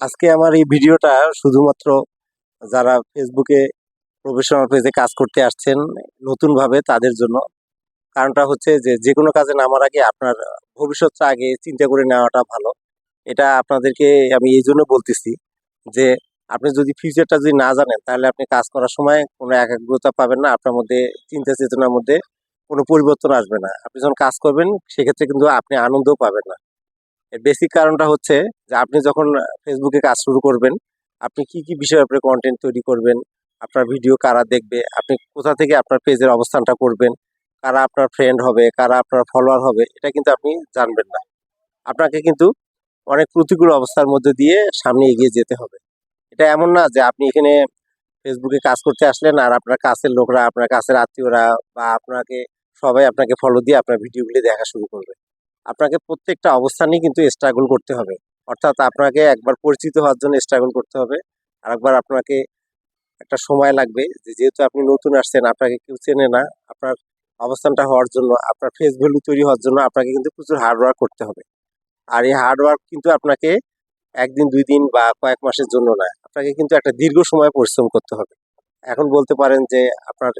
আজকে আমার এই ভিডিওটা শুধুমাত্র যারা ফেসবুকে প্রফেশনাল পেজে কাজ করতে আসছেন নতুনভাবে তাদের জন্য। কারণটা হচ্ছে যে যে কোনো কাজে নামার আগে আপনার ভবিষ্যৎটা আগে চিন্তা করে নেওয়াটা ভালো। এটা আপনাদেরকে আমি এই জন্য বলতেছি যে, আপনি যদি ফিউচারটা যদি না জানেন, তাহলে আপনি কাজ করার সময় কোনো একাগ্রতা পাবেন না, আপনার মধ্যে চিন্তা চেতনার মধ্যে কোনো পরিবর্তন আসবে না। আপনি যখন কাজ করবেন, সেক্ষেত্রে কিন্তু আপনি আনন্দও পাবেন না। এর বেসিক কারণটা হচ্ছে যে আপনি যখন ফেসবুকে কাজ শুরু করবেন, আপনি কি কি বিষয়ের উপরে কন্টেন্ট তৈরি করবেন, আপনার ভিডিও কারা দেখবে, আপনি কোথা থেকে আপনার পেজের অবস্থানটা করবেন, কারা আপনার ফ্রেন্ড হবে, কারা আপনার ফলোয়ার হবে, এটা কিন্তু আপনি জানবেন না। আপনাকে কিন্তু অনেক প্রতিকূল অবস্থার মধ্যে দিয়ে সামনে এগিয়ে যেতে হবে। এটা এমন না যে আপনি এখানে ফেসবুকে কাজ করতে আসলেন আর আপনার কাছের লোকরা, আপনার কাছের আত্মীয়রা বা আপনাকে সবাই আপনাকে ফলো দিয়ে আপনার ভিডিওগুলি দেখা শুরু করবে। আপনাকে প্রত্যেকটা অবস্থানেই কিন্তু স্ট্রাগল করতে হবে। অর্থাৎ আপনাকে একবার পরিচিত হওয়ার জন্য স্ট্রাগল করতে হবে। আর একবার আপনাকে একটা সময় লাগবে যেহেতু আপনি নতুন আসছেন, আপনাকে কেউ চেনে না, আপনার অবস্থানটা হওয়ার জন্য, আপনার ফেস ভ্যালু তৈরি হওয়ার জন্য আপনাকে কিন্তু প্রচুর হার্ডওয়ার্ক করতে হবে। আর এই হার্ডওয়ার্ক কিন্তু আপনাকে একদিন, দুই দিন বা কয়েক মাসের জন্য না, আপনাকে কিন্তু একটা দীর্ঘ সময় পরিশ্রম করতে হবে। এখন বলতে পারেন যে আপনার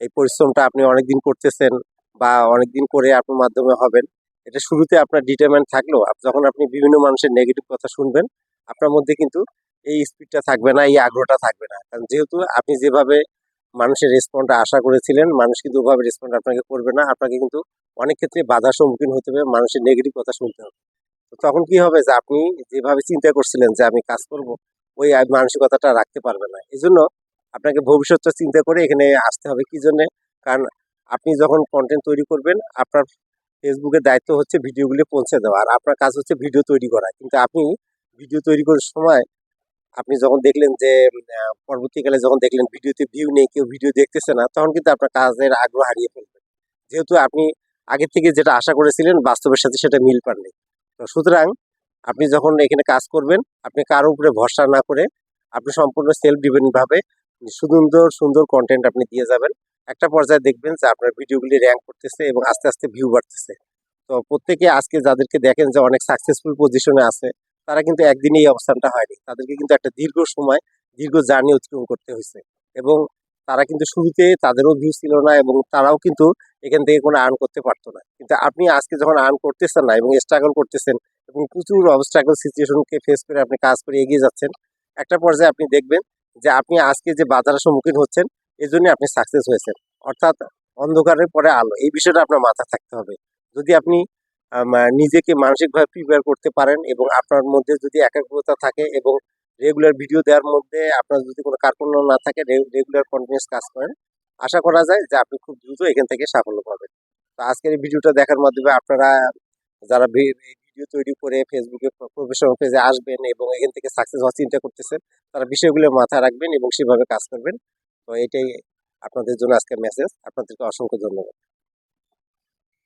এই পরিশ্রমটা আপনি অনেকদিন করতেছেন বা অনেকদিন করে আপনার মাধ্যমে হবেন এটা শুরুতে আপনার ডিটারমেন্ট থাকলেও যখন আপনি বিভিন্ন মানুষের নেগেটিভ কথা শুনবেন, আপনার মধ্যে কিন্তু এই স্পিডটা থাকবে না, এই আগ্রহটা থাকবে না। কারণ যেহেতু আপনি যেভাবে মানুষের রেসপন্ডটা আশা করেছিলেন, মানুষ কিন্তু ওভাবে রেসপন্ড আপনাকে করবে না। আপনাকে কিন্তু অনেক ক্ষেত্রে বাধার সম্মুখীন হতে হবে, মানুষের নেগেটিভ কথা শুনতে হবে। তো তখন কি হবে যে আপনি যেভাবে চিন্তা করছিলেন যে আমি কাজ করব, ওই মানসিকতাটা রাখতে পারবে না। এই জন্য আপনাকে ভবিষ্যৎটা চিন্তা করে এখানে আসতে হবে। কি জন্যে? কারণ আপনি যখন কন্টেন্ট তৈরি করবেন, আপনার ফেসবুকের দায়িত্ব হচ্ছে ভিডিওগুলি পৌঁছে দেওয়া আর আপনার কাজ হচ্ছে ভিডিও তৈরি করা। কিন্তু আপনি ভিডিও তৈরি করার সময় আপনি যখন দেখলেন যে পরবর্তীকালে যখন দেখলেন ভিডিওতে ভিউ নেই, কেউ ভিডিও দেখতেছে না, তখন কিন্তু আপনার কাজের আগ্রহ হারিয়ে ফেলবেন যেহেতু আপনি আগে থেকে যেটা আশা করেছিলেন, বাস্তবের সাথে সেটা মিল পাননি। তো সুতরাং আপনি যখন এখানে কাজ করবেন, আপনি কারোর উপরে ভরসা না করে আপনি সম্পূর্ণ সেলফ ডিপেন্ডেন্ট ভাবে সুন্দর সুন্দর কন্টেন্ট আপনি দিয়ে যাবেন। একটা পর্যায়ে দেখবেন যে আপনার ভিডিওগুলি র্যাঙ্ক করতেছে এবং আস্তে আস্তে ভিউ বাড়তেছে। তো প্রত্যেকে আজকে যাদেরকে দেখেন যে অনেক সাকসেসফুল পজিশনে আছে, তারা কিন্তু একদিনে এই অবস্থানটা হয়নি। তাদেরকে কিন্তু একটা দীর্ঘ সময়, দীর্ঘ জার্নি অতিক্রম করতে হয়েছে এবং তারা কিন্তু শুরুতে তাদেরও ভিউ ছিল না এবং তারাও কিন্তু এখান থেকে কোনো আর্ন করতে পারতো না। কিন্তু আপনি আজকে যখন আর্ন করতেছেন না এবং স্ট্রাগল করতেছেন এবং প্রচুর অবস্ট্রাগল সিচুয়েশনকে ফেস করে আপনি কাজ করে এগিয়ে যাচ্ছেন, একটা পর্যায়ে আপনি দেখবেন যে আপনি আজকে যে বাজারের সম্মুখীন হচ্ছেন এই জন্য আপনি সাকসেস হয়েছেন। অর্থাৎ অন্ধকারের পরে আলো, এই বিষয়টা আপনার মাথায় থাকতে হবে। যদি আপনি নিজেকে মানসিকভাবে প্রিপেয়ার করতে পারেন এবং আপনার মধ্যে যদি একাগ্রতা থাকে এবং রেগুলার ভিডিও দেওয়ার মধ্যে আপনার যদি কোনো কার্পণ্য না থাকে রেগুলার কন্টিনিউস কাজ করেন, আশা করা যায় যে আপনি খুব দ্রুত এখান থেকে সাফল্য পাবেন। তো আজকের এই ভিডিওটা দেখার মাধ্যমে আপনারা যারা ভিডিও তৈরি করে ফেসবুকে প্রফেশনাল পেজে আসবেন এবং এখান থেকে সাকসেস হওয়ার চিন্তা করতেছেন, তারা বিষয়গুলো মাথায় রাখবেন এবং সেভাবে কাজ করবেন। তো এটাই আপনাদের জন্য আজকের মেসেজ আপনাদেরকে অসংখ্য ধন্যবাদ।